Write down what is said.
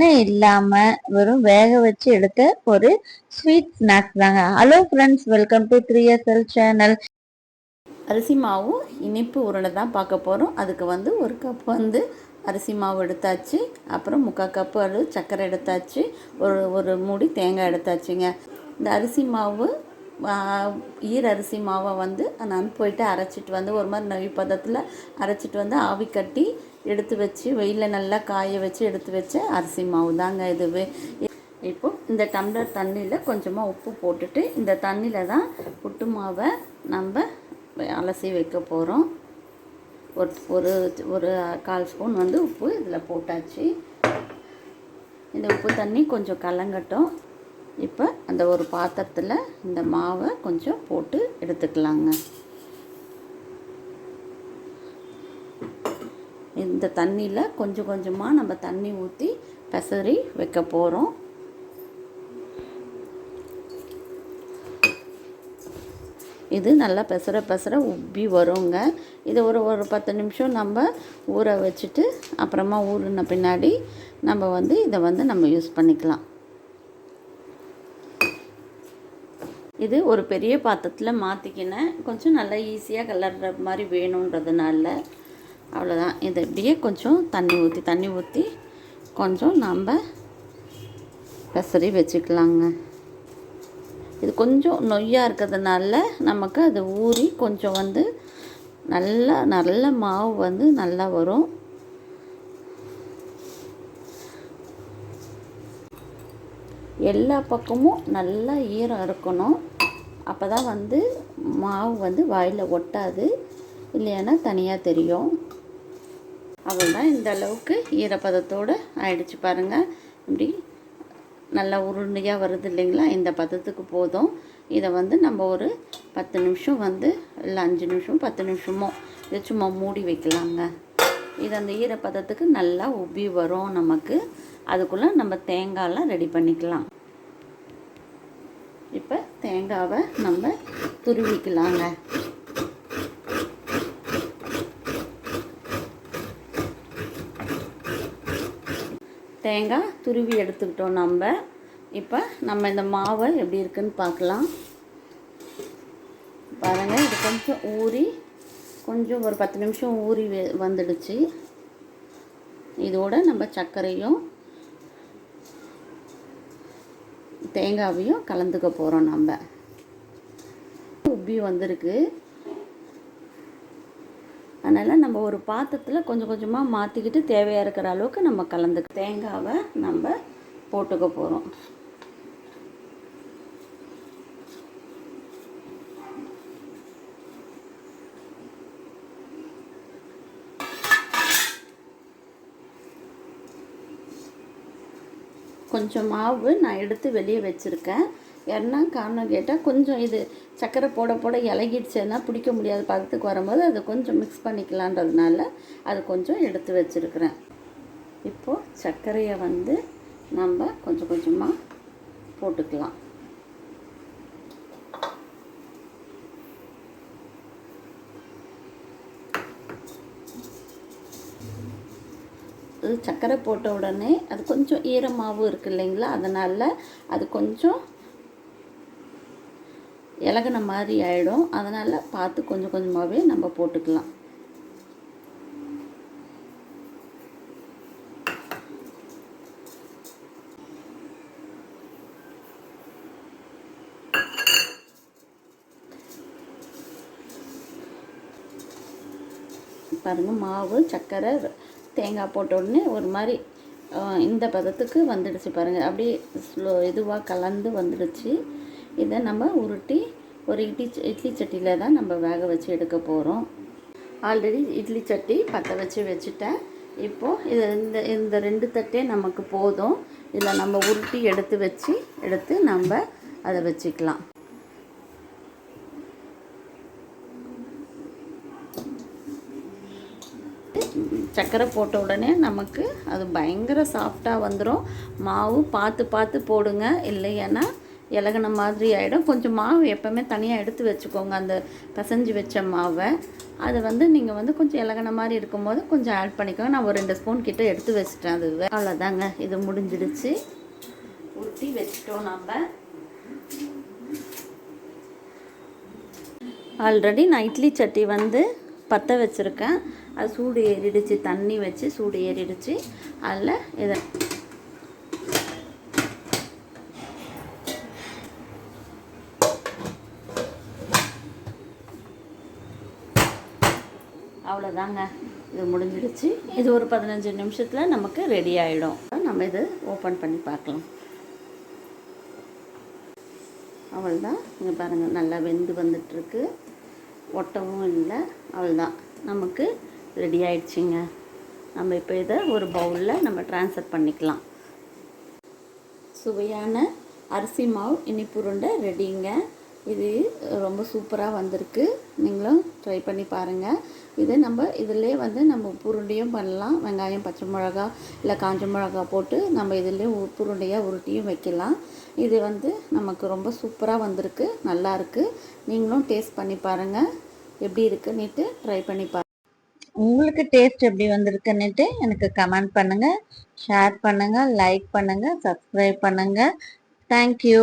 எண்ணெய் இல்லாம வெறும் வேக வச்சு எடுத்த ஒரு ஸ்வீட் ஸ்நாக்ஸ் தாங்க. Hello friends welcome to three SL channel அரிசி மாவு இனிப்பு உருண்டை தான் பார்க்க போகிறோம் அதுக்கு வந்து ஒரு கப் வந்து அரிசி மாவு எடுத்தாச்சு. அப்புறம் முக்கால் கப்பு அளவு சர்க்கரை எடுத்தாச்சு. ஒரு ஒரு மூடி தேங்காய் எடுத்தாச்சுங்க. இந்த அரிசி மாவு ஈர அரிசி மாவை வந்து நான் போயிட்டு அரைச்சிட்டு வந்து ஒரு மாதிரி நவி பதத்தில் அரைச்சிட்டு வந்து ஆவி கட்டி எடுத்து வச்சு வெயிலில் நல்லா காய வச்சு எடுத்து வச்ச அரிசி மாவு தாங்க இதுவே இப்போது இந்த டம்ளர் தண்ணியில் கொஞ்சமாக உப்பு போட்டுட்டு இந்த தண்ணியில் தான் புட்டு மாவை நம்ம அலசி வைக்க போகிறோம் ஒரு ஒரு ஒரு கால் ஸ்பூன் வந்து உப்பு இதில் போட்டாச்சு. இந்த உப்பு தண்ணி கொஞ்சம் கலங்கட்டும். இப்போ அந்த ஒரு பாத்திரத்தில் இந்த மாவை கொஞ்சம் போட்டு எடுத்துக்கலாங்க. இந்த தண்ணியில் கொஞ்சம் கொஞ்சமாக நம்ம தண்ணி ஊற்றி பெசரி வைக்க போகிறோம் இது நல்லா பெசர பெசர உப்பி வருங்க. இது ஒரு ஒரு பத்து நிமிஷம் நம்ம ஊற வச்சுட்டு அப்புறமா ஊறின பின்னாடி நம்ம வந்து இதை வந்து நம்ம யூஸ் பண்ணிக்கலாம். இது ஒரு பெரிய பாத்திரத்தில் மாற்றிக்கினேன் கொஞ்சம் நல்லா ஈஸியாக கலர்ற மாதிரி வேணுன்றதுனால அவ்வளோதான். இதை இப்படியே கொஞ்சம் தண்ணி ஊற்றி தண்ணி ஊற்றி கொஞ்சம் நம்ம பெசரி வச்சுக்கலாங்க. இது கொஞ்சம் நொய்யாக இருக்கிறதுனால நமக்கு அது ஊறி கொஞ்சம் வந்து நல்லா நல்ல மாவு வந்து நல்லா வரும். எல்லா பக்கமும் நல்லா ஈரம் இருக்கணும். அப்போ தான் வந்து மாவு வந்து வாயில் ஒட்டாது. இல்லைன்னா தனியாக தெரியும். அவ்வளோதான் இந்த அளவுக்கு ஈரப்பதத்தோடு ஆயிடுச்சு பாருங்கள் இப்படி நல்லா உருண்டையாக வருது இல்லைங்களா? இந்த பதத்துக்கு போதும். இதை வந்து நம்ம ஒரு பத்து நிமிஷம் வந்து இல்லை அஞ்சு நிமிஷம் பத்து நிமிஷமோ இதை சும்மா மூடி வைக்கலாங்க. இது அந்த ஈரப்பதத்துக்கு நல்லா உப்பி வரும் நமக்கு. அதுக்குள்ளே நம்ம தேங்காயெலாம் ரெடி பண்ணிக்கலாம். இப்போ தேங்காவை நம்ம துருவிக்கலாங்க. தேங்காய் துருவி எடுத்துக்கிட்டோம் நம்ம. இப்போ நம்ம இந்த மாவை எப்படி இருக்குன்னு பார்க்கலாம். பாருங்கள் இது கொஞ்சம் ஊறி கொஞ்சம் ஒரு பத்து நிமிஷம் ஊறி வெ- வந்துடுச்சு. இதோட நம்ம சர்க்கரையும் தேங்காவையும் கலந்துக்க போகிறோம் நம்ம. உப்பி வந்திருக்கு. அதனால் நம்ம ஒரு பாத்திரத்தில் கொஞ்சம் கொஞ்சமாக மாற்றிக்கிட்டு தேவையாக இருக்கிற அளவுக்கு நம்ம கலந்து தேங்காவை நம்ம போட்டுக்க போகிறோம் கொஞ்சம் மாவு நான் எடுத்து வெளியே வச்சுருக்கேன். என்ன காரணம் கேட்டால் கொஞ்சம் இது சர்க்கரை போட போட இலகிடுச்சுன்னா பிடிக்க முடியாத பதத்துக்கு வரும்போது அதை கொஞ்சம் மிக்ஸ் பண்ணிக்கலான்றதுனால அது கொஞ்சம் எடுத்து வச்சுருக்கிறேன். இப்போது சர்க்கரையை வந்து நம்ம கொஞ்சம் கொஞ்சமாக போட்டுக்கலாம். சர்க்கரை போட்ட உடனே அது கொஞ்சம் ஈரமாகவும் இருக்குது இல்லைங்களா? அதனால் அது கொஞ்சம் இலகுன மாதிரி ஆகிடும் அதனால் பார்த்து கொஞ்சம் கொஞ்சமாகவே நம்ம போட்டுக்கலாம். பாருங்கள் மாவு சர்க்கரை தேங்காய் போட்ட உடனே ஒரு மாதிரி இந்த பதத்துக்கு வந்துடுச்சு பாருங்கள் அப்படியே ஸ்லோ இதுவாக கலந்து வந்துடுச்சு. இதை நம்ம உருட்டி ஒரு இட்லி ச- இட்லி சட்டியில் தான் நம்ம வேக வச்சு எடுக்க போகிறோம் ஆல்ரெடி இட்லி சட்டி பற்ற வச்சு வச்சுட்டேன். இப்போது இது இந்த இந்த ரெண்டு தட்டே நமக்கு போதும். இதில் நம்ம உருட்டி எடுத்து வச்சு எடுத்து நம்ம அதை வச்சுக்கலாம். சர்க்கரை போட்ட உடனே நமக்கு அது பயங்கர சாஃப்டாக வந்துடும் மாவு பார்த்து பார்த்து போடுங்க. இல்லைன்னா இலகுன மாதிரி ஆகிடும் கொஞ்சம் மாவு எப்போவுமே தனியாக எடுத்து வச்சுக்கோங்க. அந்த பிசைஞ்சு வச்ச மாவை. அது வந்து நீங்கள் வந்து கொஞ்சம் இலகின மாதிரி இருக்கும்போது கொஞ்சம் ஆட் பண்ணிக்கோங்க. நான் ஒரு ரெண்டு ஸ்பூன் கிட்டே எடுத்து வச்சிட்டேன் அது. அவ்வளோதாங்க. இது முடிஞ்சிடுச்சு. உருட்டி வச்சிட்டோம் நம்ம ஆல்ரெடி நான் இட்லி சட்டி வந்து பற்ற வச்சுருக்கேன். அது சூடு ஏறிடுச்சு. தண்ணி வச்சு சூடு ஏறிடுச்சு. அதில் இதை அவ்வளோதாங்க இது முடிஞ்சிடுச்சு. இது ஒரு பதினஞ்சு நிமிஷத்தில் நமக்கு ரெடி ஆகிடும் நம்ம இது ஓப்பன் பண்ணி பார்க்கலாம். அவள்தான் இங்கே பாருங்கள் நல்லா வெந்து வந்துட்டுருக்கு. ஒட்டவும் இல்லை. அவ்வளோதான் நமக்கு ரெடி ஆயிடுச்சுங்க. நம்ம இப்போ இதை ஒரு பவுலில் நம்ம டிரான்ஸ்ஃபர் பண்ணிக்கலாம். சுவையான அரிசி மாவு இனிப்புருண்டை ரெடிங்க இது ரொம்ப சூப்பராக வந்திருக்கு. நீங்களும் ட்ரை பண்ணி பாருங்கள் இதை நம்ம இதிலே வந்து நம்ம உப்புருண்டையும் பண்ணலாம். வெங்காயம் பச்சை மிளகா இல்லை காஞ்ச மிளகா போட்டு நம்ம இதிலே உப்புருண்டையாக உருட்டியும் வைக்கலாம். இது வந்து நமக்கு ரொம்ப சூப்பராக வந்திருக்கு. நல்லாருக்கு நீங்களும் டேஸ்ட் பண்ணி பாருங்கள் எப்படி இருக்குன்னுட்டு ட்ரை பண்ணி பாருங்கள் உங்களுக்கு டேஸ்ட் எப்படி வந்திருக்குன்னுட்டு எனக்கு கமெண்ட் பண்ணுங்கள் ஷேர் பண்ணுங்கள் லைக் பண்ணுங்கள் சப்ஸ்கிரைப் பண்ணுங்கள் தேங்க்யூ